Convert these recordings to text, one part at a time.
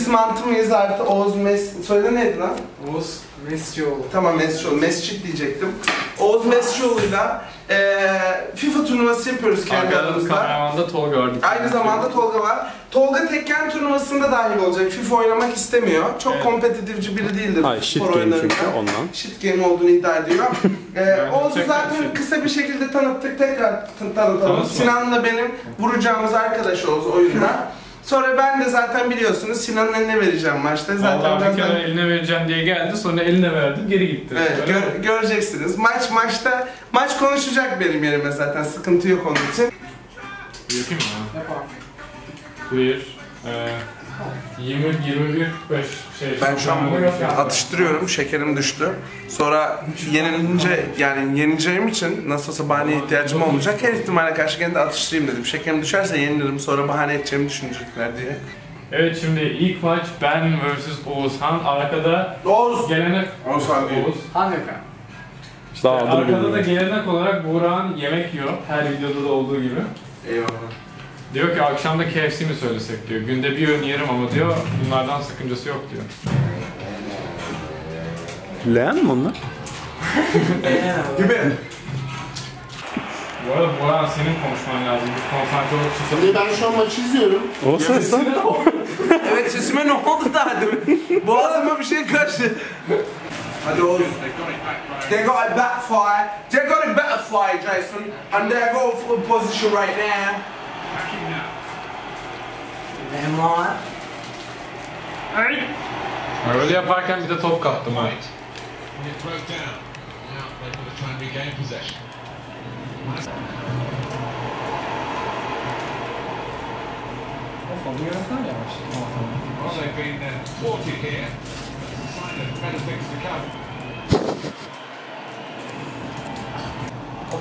Biz mantı mıyız artı Oğuz Mes... Soyadı neydi lan? Oğuz Mescioğlu. Tamam Mescioğlu, Mescit diyecektim. Oğuz Mescioğlu'yla eee FIFA turnuvası yapıyoruz kendi aramızda. kameramanda Tolga gördük. Aynı zamanda Tolga var. Tolga Tekken turnuvasında dahil olacak. FIFA oynamak istemiyor. Çok Evet. kompetitifci biri değildir. Hayır shit spor game çünkü ondan. Shit game olduğunu iddia ediyor. ee, Oğuz'u zaten kısa bir şekilde tanıttık. Tekrar tanıtalım. Tanıtma. Sinan'la benim vuracağımız arkadaş Oğuz oyunda. Sonra ben de zaten biliyorsunuz Sinan'ın eline vereceğim maçta. Zaten Vallahi bir kere eline vereceğim diye geldi sonra eline verdim geri gitti. Evet, Öyle gör- mi? göreceksiniz. Maç maçta maç konuşacak benim yerime zaten. Sıkıntı yok onun için. Yapayım mı? Yapalım. Buyur. Ee, 20 21 45 şey. Ben şu an atıştırıyorum, şekerim düştü. Sonra yenilince yani yeneceğim için nasıl olsa bahaneye ihtiyacım olmayacak. Her ihtimale karşı gene de atıştırayım dedim. Şekerim düşerse yenilirim sonra bahane edeceğimi düşünecekler diye. Evet şimdi ilk maç ben vs Oğuzhan. Arkada Oğuz! gelenek Oğuzhan değil. Oğuz. Hangi kan? Daha adını Arkada da bilmiyorum. gelenek olarak Buğra'nın yemek yiyor. Her videoda da olduğu gibi. Eyvallah. Diyor ki akşam da KFC mi söylesek diyor. Günde bir öğün yerim ama diyor bunlardan sakıncası yok diyor. Leğen mi onlar? Gibi. Bu arada Buğra senin konuşman lazım. Bir konsantre olup susup. Şimdi ben şu an maçı izliyorum. O ses lan. Evet sesime ne oldu daha demin? Boğazıma bir şey kaçtı. Hadi Oğuz. They got a backfire. They got a backfire, Jason. And they're going for a position right now. Memar. Ay. Öyle yaparken bir de top kaptım ha. Of, oluyor ne yavaş. Well, they've been uh, thwarted here. It's a sign of better things to come.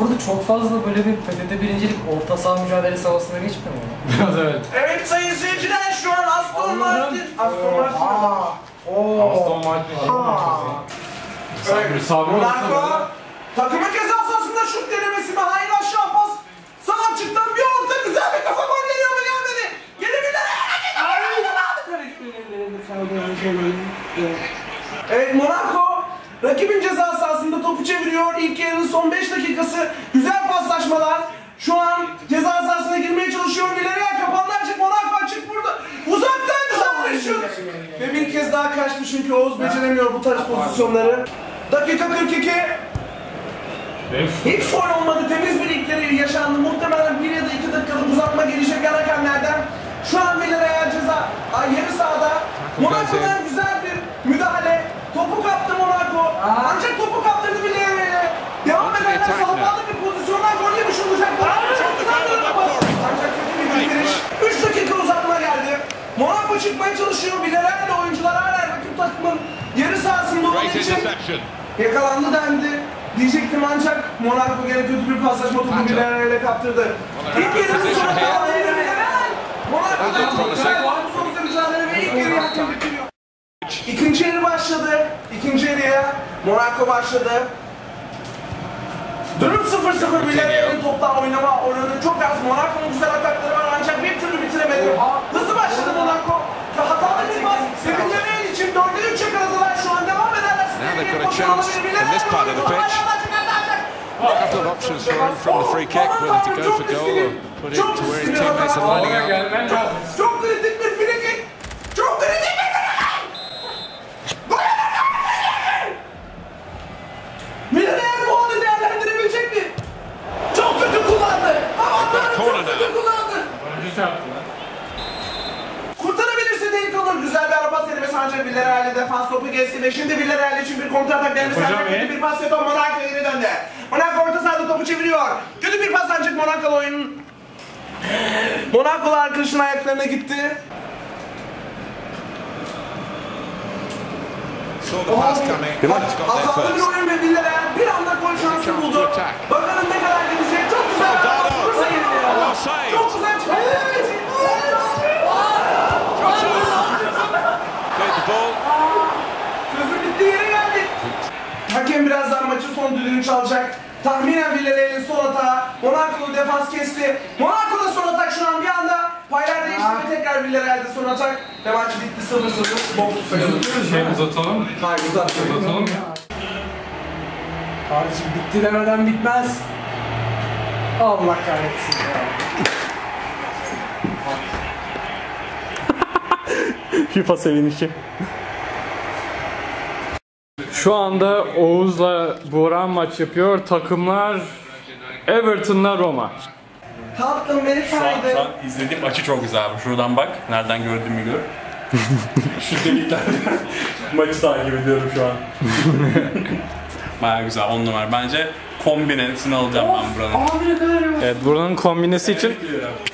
Burada çok fazla böyle bir PTT birincilik orta saha mücadelesi havasına geçmiyor mu? Biraz evet. Evet sayın seyirciler şu an Aston Martin. Aston Martin. Aa. Oo. Aston Martin. Sabri, sabri Monaco olsun. takımın ceza sahasında şut denemesi mi? Hayır aşağı pas. Sağ açıktan bir orta güzel bir kafa gol geliyor mu gelmedi? Gelebilir. Evet Monaco rakibin ceza sahasında topu çeviriyor. İlk yarının son 5 dakikası güzel paslaşmalar. Şu an ceza sahasına girmeye çalışıyor. Villarreal kapandı açık. Monaco açık burada. Uzaktan güzel bir şut. Ve bir kez daha kaçtı çünkü Oğuz beceremiyor bu tarz pozisyonları. Dakika 42. Benim Hiç foul olmadı. Temiz bir ilkleri yaşandı. Muhtemelen bir ya da iki dakikalık uzatma gelecek yan hakemlerden. Şu an Villarreal ceza ay, yarı sahada. Monaco'dan güzel bir müdahale. Topu kaptı Monaco. Ancak topu kaptırdı Villarreal'e. Devam ederler sağlıklı bir pozisyondan gol yemiş olacak. Ancak kötü bir bitiriş. 3 dakika uzatma geldi. Monaco çıkmaya çalışıyor. Villarreal oyuncular hala rakip takımın yarı sahasında olduğu için. Yakalandı dendi. Diyecektim ancak Monaco gene kötü bir paslaşma topu Villarreal'e kaptırdı. İlk yarının ediyor Villarreal. Monaco'dan güzel Trabzon'da mücadele ve ilk yarıyı hakem bitiriyor. İkinci yarı başladı. İkinci yarıya Monaco başladı. Durum 0-0 Villarreal'in toptan oynama oranı çok az. Monaco'nun güzel atakları var ancak bir türlü bitiremedi. Hızlı başladı Monaco. Hatalı bir pas. Ve Villarreal için 4'e 3 yakaladılar şu an. Devam ederler. Now they've got a chance in this part of the pitch. A couple of options for him from the free kick, whether to go for goal or put it to where his teammates are lining up. Monaco'lu arkadaşın ayaklarına gitti. Hatalı bir oyun ve Villarreal bir anda gol şansı buldu. Bakalım ne kadar gidecek. Çok güzel. bir pas. Vursa yeniliyor. Çok güzel. Evet. Sözün bittiği yere geldik. Hakem birazdan maçın son düdüğünü çalacak. Tahminen Villarreal'in son atağı. Monaco'lu defans kesti. Monaco'da son atak şu an bir anda paylar değişti ve tekrar Villarreal'de son atak ve maç bitti 0-0. Bol sayılır. Şey uzatalım. Hayır uzat. Uzatalım. Kardeşim bitti demeden bitmez. Allah kahretsin ya. FIFA sevinişi. Şu anda Oğuz'la Buğra maç yapıyor. Takımlar Everton'la Roma. Tatlım beni Şu an, şu an izlediğim açı çok güzel abi. Şuradan bak. Nereden gördüğümü gör. Şu deliklerden maçı takip ediyorum şu an. Baya güzel. On numara. Bence kombinesini alacağım ben buranın. Abi ne kadar iyi. Evet buranın kombinesi için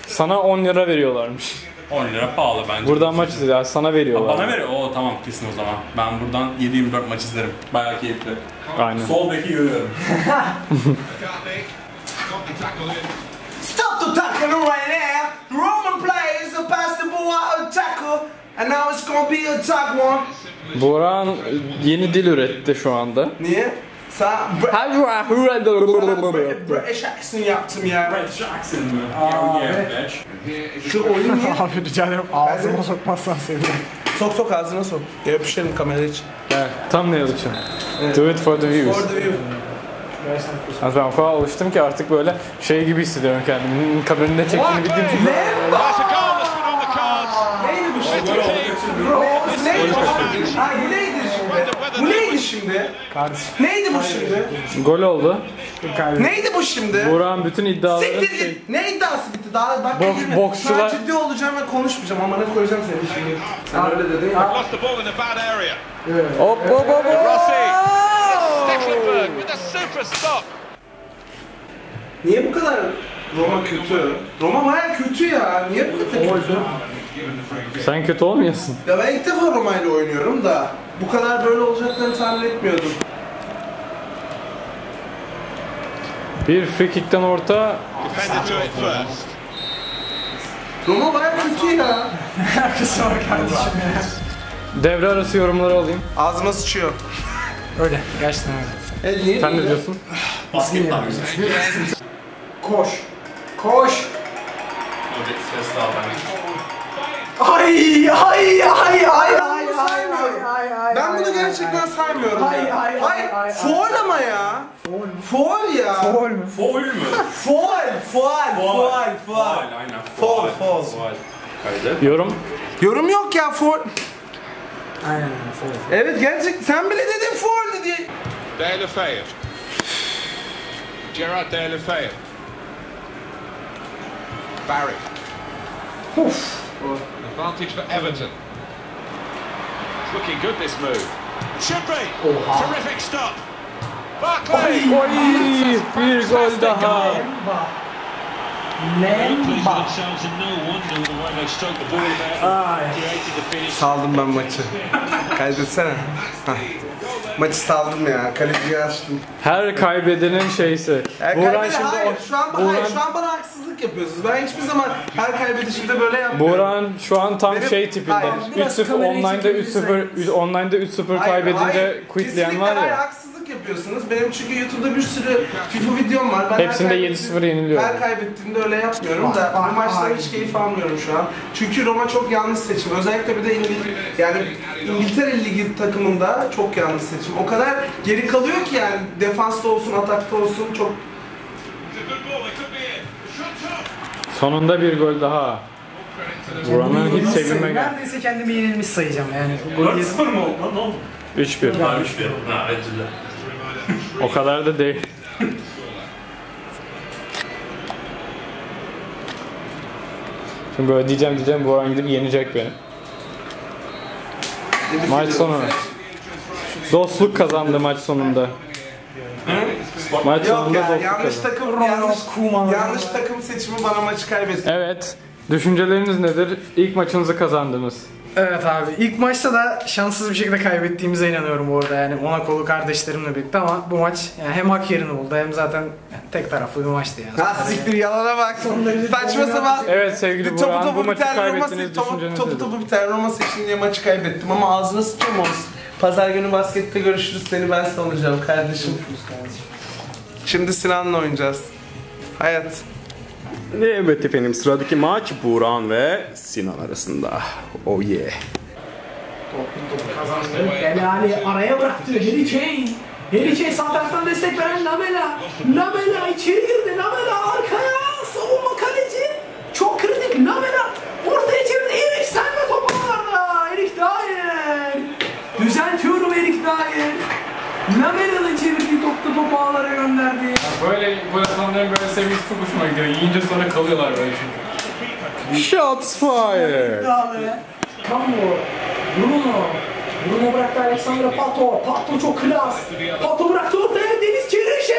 sana 10 lira veriyorlarmış. 10 lira pahalı bence. Buradan maç izleyeceğiz. Sana veriyorlar. Bana veriyor. Oo tamam kesin o zaman. Ben buradan 7-24 maç izlerim. Baya keyifli. Aynen. Sol beki görüyorum. McCartney got the tackle in. Tackle right now. Roman players have passed the ball out of tackle. And now it's gonna be a tag one. Buğra yeni dil üretti şu anda. Niye? Sen British accent yaptım ya. Mı? Yeah, yeah, bitch. Şu oyun niye? Abi rica ederim ağzıma sokmazsan sevinirim. Sok sok ağzına sok. Yapışırım kamera için. Evet, tam ne yazacağım? Do it for the views. For the view. Yani ben o kadar alıştım ki artık böyle şey gibi hissediyorum kendimi. Kabininde çektiğini bildiğim için. Bu neydi bu şimdi? Ha bu neydi şimdi? Bu neydi şimdi? Kardeşim Neydi bu şimdi? Gol oldu. Neydi bu şimdi? Buğra'nın bütün iddiaları Siktir şey, git. Ne iddiası bitti? Daha bak Boks- girme. boksçular- Ben ciddi olacağım ve konuşmayacağım. Amına koyacağım seni şimdi. Sen öyle dedin. Lost the ball in a bad area. Hop hop hop hop. Stecklenburg with a super stop. Niye bu kadar Roma kötü? Roma baya kötü ya. Niye bu kadar kötü? Sen kötü olmayasın. Ya ben ilk defa Roma ile oynuyorum da bu kadar böyle olacaklarını tahmin etmiyordum. Bir free kickten orta. Roma baya kötü ya. Alakası var kardeşim ya. devre arası yorumları alayım. Ağzıma sıçıyor. Öyle gerçekten öyle. E, niye? Sen ne diyorsun? Basketball güzel. Koş. Koş. Ses daha ben. Ay ay ay ay ay ay ay ay Ben bunu gerçekten ay. saymıyorum Ay, ya. ay, ay, foul ama ya. Foul? Foul ya. Foul mü? Foul mü? Foul, foul, foul, foul. Faul, aynen. Faul, faul. Faul. Kaydı. Yorum. Yorum yok ya foul. Aynen foul. Evet gerçek sen bile dedin foul diye. Deulofeu. Gerard Deulofeu. Barry. Advantage for Everton. It's looking good this move. Should be. Oh, Terrific stop. Barkley. Oy, bir gol daha. Lemba. Ay. Saldım ben maçı. Kaydetsene. Maçı saldım ya. Kaleciyi açtım. Her kaybedenin şeysi. Her Buğra şimdi hayır, o- şu an, Buğra- hayır, şu an bana haksızlık yapıyorsunuz. Ben hiçbir zaman her kaybedişimde böyle yapmıyorum. Buğra'nın şu an tam Benim- şey tipinde. Hayır, biraz 3-0 kamerayı online'da çekebilirsen. 3-0 online'da 3-0 Hayır, kaybedince hayır. quitleyen var hayır, ya. haksızlık yapıyorsunuz. Benim çünkü YouTube'da bir sürü FIFA videom var. Ben Hepsinde kaybettiğim- 7-0 yeniliyorum. Her kaybettiğimde öyle yapmıyorum da bu maçtan hiç keyif almıyorum şu an. Çünkü Roma çok yanlış seçim. Özellikle bir de İngil yani İngiltere Ligi takımında çok yanlış seçim. O kadar geri kalıyor ki yani defansta olsun, atakta olsun çok. Sonunda bir gol daha. Buranın hiç sevinme gel. Neredeyse kendimi yenilmiş sayacağım yani. Bu gol 4-0 mı oldu lan? Ne oldu? 3-1. Ha 3-1. Ha acılı. O kadar da değil. Şimdi böyle diyeceğim diyeceğim Buğra gidip yenecek beni. Maç sonu. Dostluk kazandı maç sonunda. Maç Yok sonunda ya dostluk yanlış kazandı. takım yanlış, yanlış takım seçimi bana maçı kaybetti. Evet. Düşünceleriniz nedir? İlk maçınızı kazandınız. Evet abi ilk maçta da şanssız bir şekilde kaybettiğimize inanıyorum bu arada yani Monakolu kardeşlerimle birlikte ama bu maç yani hem hak yerini buldu hem zaten tek taraflı bir maçtı yani. Ha siktir yalana bak. Saçma sapan. Evet sevgili topu Buğra bu topu maçı Roma kaybettiniz seçtim. Topu, düşünceniz topu topu biter Roma seçtim diye maçı kaybettim ama ağzına sıçıyorum olsun. Pazar günü baskette görüşürüz seni ben savunacağım kardeşim. Şimdi Sinan'la oynayacağız. Hayat. Evet efendim sıradaki maç Buran ve Sinan arasında. Oh yeah. Kazandı. Dele Ali araya bıraktı. Harry Kane. Harry Kane sağ taraftan destek veren Lamela. Lamela içeri girdi. Lamela arkaya. Savunma kaleci. Çok kritik. Lamela ortaya çevirdi. Erik sen ve topu ağlarda. Erik Dyer. Düzeltiyorum Erik Dyer. Lamela'nın çevirdiği topta topu ağlara gönderdi. Böyle gol atanların böyle seviyesi çok hoşuma gidiyor. Yiyince sonra kalıyorlar böyle çünkü. Shots fired. Cambo, Bruno. Bruno bıraktı Alexandra Pato. Pato çok klas. Pato bıraktı ortaya Deniz Çerişe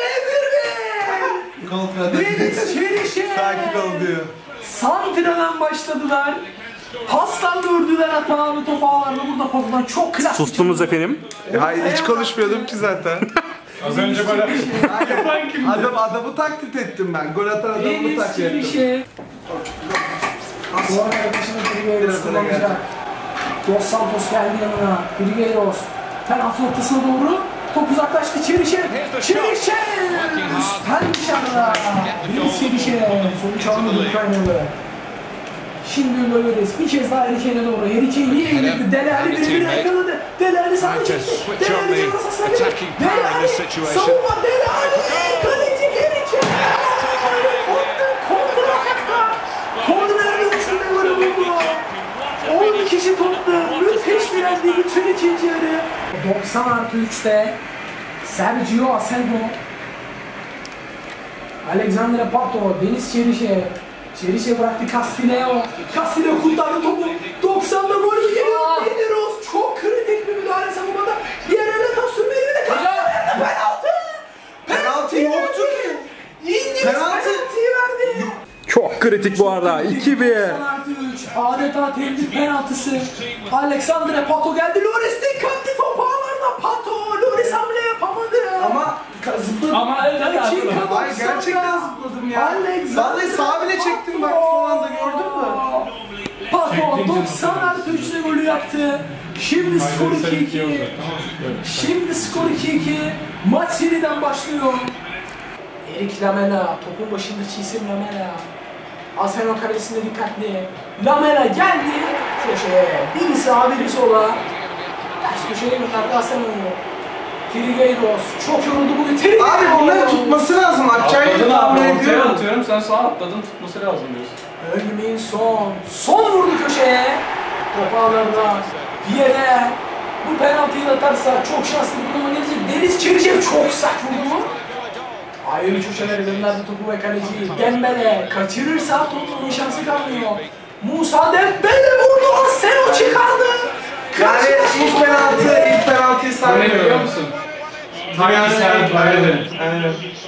bir. Deniz Çerişe. Sakin ol diyor. Santra'dan başladılar. Pastan gördüler hatanı top ağlarda burada Pato'dan çok klas. Sustunuz efendim. Hayır hiç konuşmuyordum ki zaten. Az önce böyle yapan kimdi? Adam adamı taklit ettim ben. Gol atan adamı taklit ettim. Bu arada arkadaşına Figueiredos kullanacak. Dos Santos geldi yanına. Figueiredos. Penaltı noktasına doğru. Top uzaklaştı Çerişe. Çerişe! Üstten dışarıda. Deniz Çerişe. Sonuç almadı Ukraynalı. Şimdi görüyoruz. Bir kez daha Harry Kane'e doğru. Harry Kane yine indirdi. Dele Ali birbirine yakaladı. Dele Ali sağda Had to çekti. switch Dele on Ali the ceza sahasına girdi. attacking Dele power in Ali. this situation. Savunma Dele Ali. Kaleci Harry Kane. Kontra ayakta. Korner dönüşünde golü buldu. 10 kişi toplu. Müthiş direndi bütün ikinci yarı. 90 artı 3'te Sergio Asenjo. Alexandre Pato, Deniz Çerişe. Çerişe bıraktı Castillejo. Castillejo kurtardı topu. 90'da gol mü geliyor? Medeiros çok kritik bir müdahale savunmada. Diğer ele top sürmeyi de Castillejo penaltı. Penaltı yoktu ki. İngiliz Penaltı. penaltıyı verdi. Çok kritik bu arada. 2-1. artı 3. Adeta tehdit penaltısı. Alexandre Pato geldi. Loris dikkatli top ağlarda. Pato. Loris hamle yapamadı. Ama zıpladım. Ama evet gerçekten zıpladım ya. Alexandre Vallahi sağ 90 artı 3'te golü yaptı. Şimdi skor Aynen, seninki yok 2-2. zaten. Tamam, böyle. Şimdi skor 2-2. Maç seriden başlıyor. Erik Lamela. Topun başında Çiğsim Lamela. Arsenal kalesinde dikkatli. Lamela geldi. Köşeye. Biri sağa biri sola. Ters köşeye gönderdi Arsenal'ı. Trigueiros. Çok yoruldu bugün. Trigueiros. Abi bunları tutması lazım. Abi tahmin ediyorum. atıyorum sen sağa atladın tutması lazım diyorsun. Ölmeyin son. Son vurdu köşeye. Top ağlarında. Viere. Bu penaltıyı atarsa çok şanslı bir duruma gelecek. Deniz Çerişev çok sert vurdu. Ayrı köşelere gönderdi topu ve kaleci Dembele kaçırırsa Tottenham'ın şansı kalmıyor. Musa Dembele vurdu. Aseno çıkardı. Yani ilk penaltı, ilk penaltıyı ne biliyor saymıyorum. musun? Hangi işaret var edin?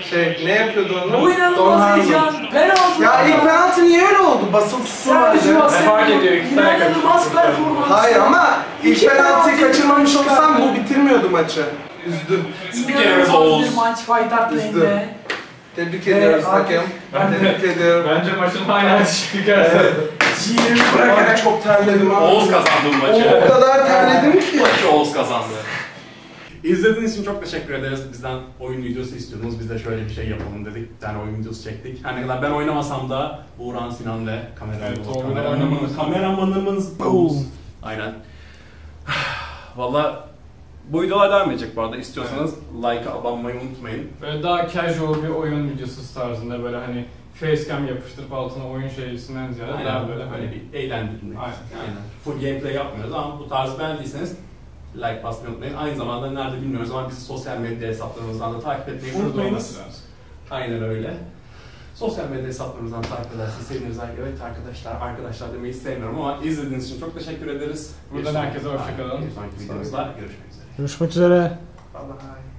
Şey ne yapıyordu onu? Bu inanılmaz heyecan. Penaltı. Ya ilk penaltı niye öyle oldu? Tutulmadı. Sergio Ne fark ediyor? İki tane İnanılmaz performans. Hayır ama ilk İki penaltıyı penaltı kaçırmamış olsam bu bitirmiyordu maçı. Üzdü. Spikerimiz İnanılmaz Oğuz. bir maç Üzdü. Lane'de. Tebrik ediyoruz hakem. Ben de- Tebrik ediyorum. Bence maçın highlights çıkarsa. Ciğerimi bırakarak çok terledim abi. Oğuz kazandı bu maçı. O kadar terledim ki. Maçı Oğuz kazandı. İzlediğiniz için çok teşekkür ederiz. Bizden oyun videosu istiyordunuz. Biz de şöyle bir şey yapalım dedik. Bir tane oyun videosu çektik. Her ne kadar ben oynamasam da Uğran Sinan ve kameramanımız. Evet, kameramanımız, kameramanımız Boom. Aynen. Valla bu videolar devam edecek bu arada. İstiyorsanız like abanmayı unutmayın. Böyle daha casual bir oyun videosu tarzında böyle hani facecam yapıştırıp altına oyun şeysinden ziyade daha Aynen böyle böyle hani bir eğlendirmek. Aynen. Aynen. Full gameplay yapmıyoruz ama bu tarzı beğendiyseniz like basmayı unutmayın. Aynı zamanda nerede bilmiyoruz ama bizi sosyal medya hesaplarımızdan da takip etmeyi unutmayınız. Aynen öyle. Sosyal medya hesaplarımızdan takip ederseniz seviniriz. Evet arkadaşlar, arkadaşlar demeyi sevmiyorum ama izlediğiniz için çok teşekkür ederiz. Buradan herkese hoşça kalın. Bir sonraki videomuzda görüşmek üzere. Görüşmek üzere. Bye bye.